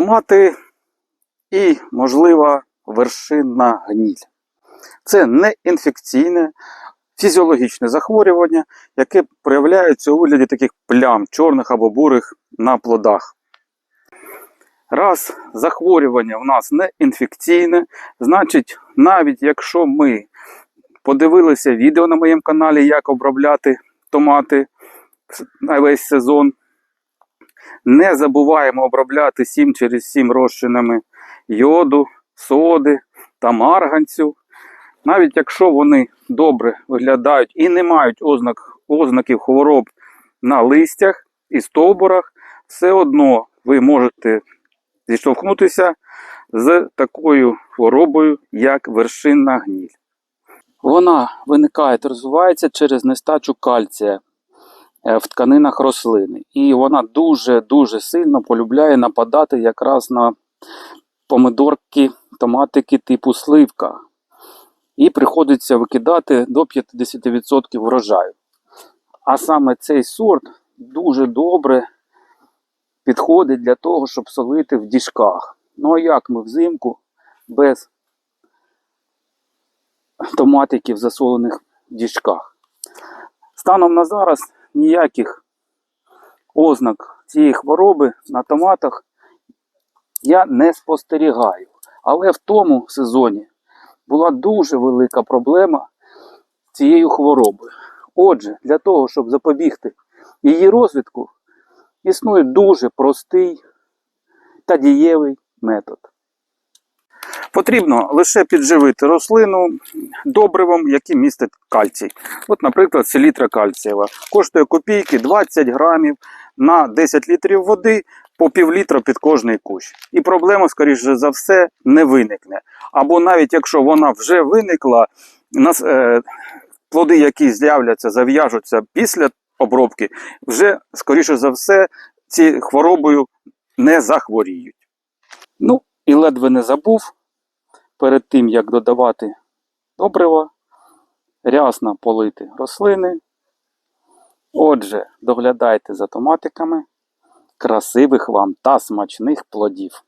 Томати і, можливо, вершинна гніль. Це не інфекційне фізіологічне захворювання, яке проявляється у вигляді таких плям чорних або бурих на плодах. Раз захворювання в нас не інфекційне, значить, навіть якщо ми подивилися відео на моєму каналі, як обробляти томати на весь сезон, не забуваємо обробляти 7 через 7 розчинами йоду, соди та марганцю. Навіть якщо вони добре виглядають і не мають ознак, ознаків хвороб на листях і стовбурах, все одно ви можете зіштовхнутися з такою хворобою, як вершинна гніль. Вона виникає та розвивається через нестачу кальція в тканинах рослини. І вона дуже-дуже сильно полюбляє нападати якраз на помидорки, томатики типу сливка. І приходиться викидати до 50% врожаю. А саме цей сорт дуже добре підходить для того, щоб солити в діжках. Ну а як ми взимку без томатиків засолених в діжках? Станом на зараз ніяких ознак цієї хвороби на томатах я не спостерігаю. Але в тому сезоні була дуже велика проблема цією хворобою. Отже, для того, щоб запобігти її розвитку, існує дуже простий та дієвий метод. Потрібно лише підживити рослину добривом, який містить кальцій. От, наприклад, селітра кальцієва. Коштує копійки 20 грамів на 10 літрів води по пів літра під кожний кущ. І проблема, скоріше за все, не виникне. Або навіть якщо вона вже виникла, е, плоди, які з'являться, зав'яжуться після обробки, вже, скоріше за все, ці хворобою не захворіють. Ну, і ледве не забув перед тим, як додавати добрива, рясно полити рослини. Отже, доглядайте за томатиками. Красивих вам та смачних плодів!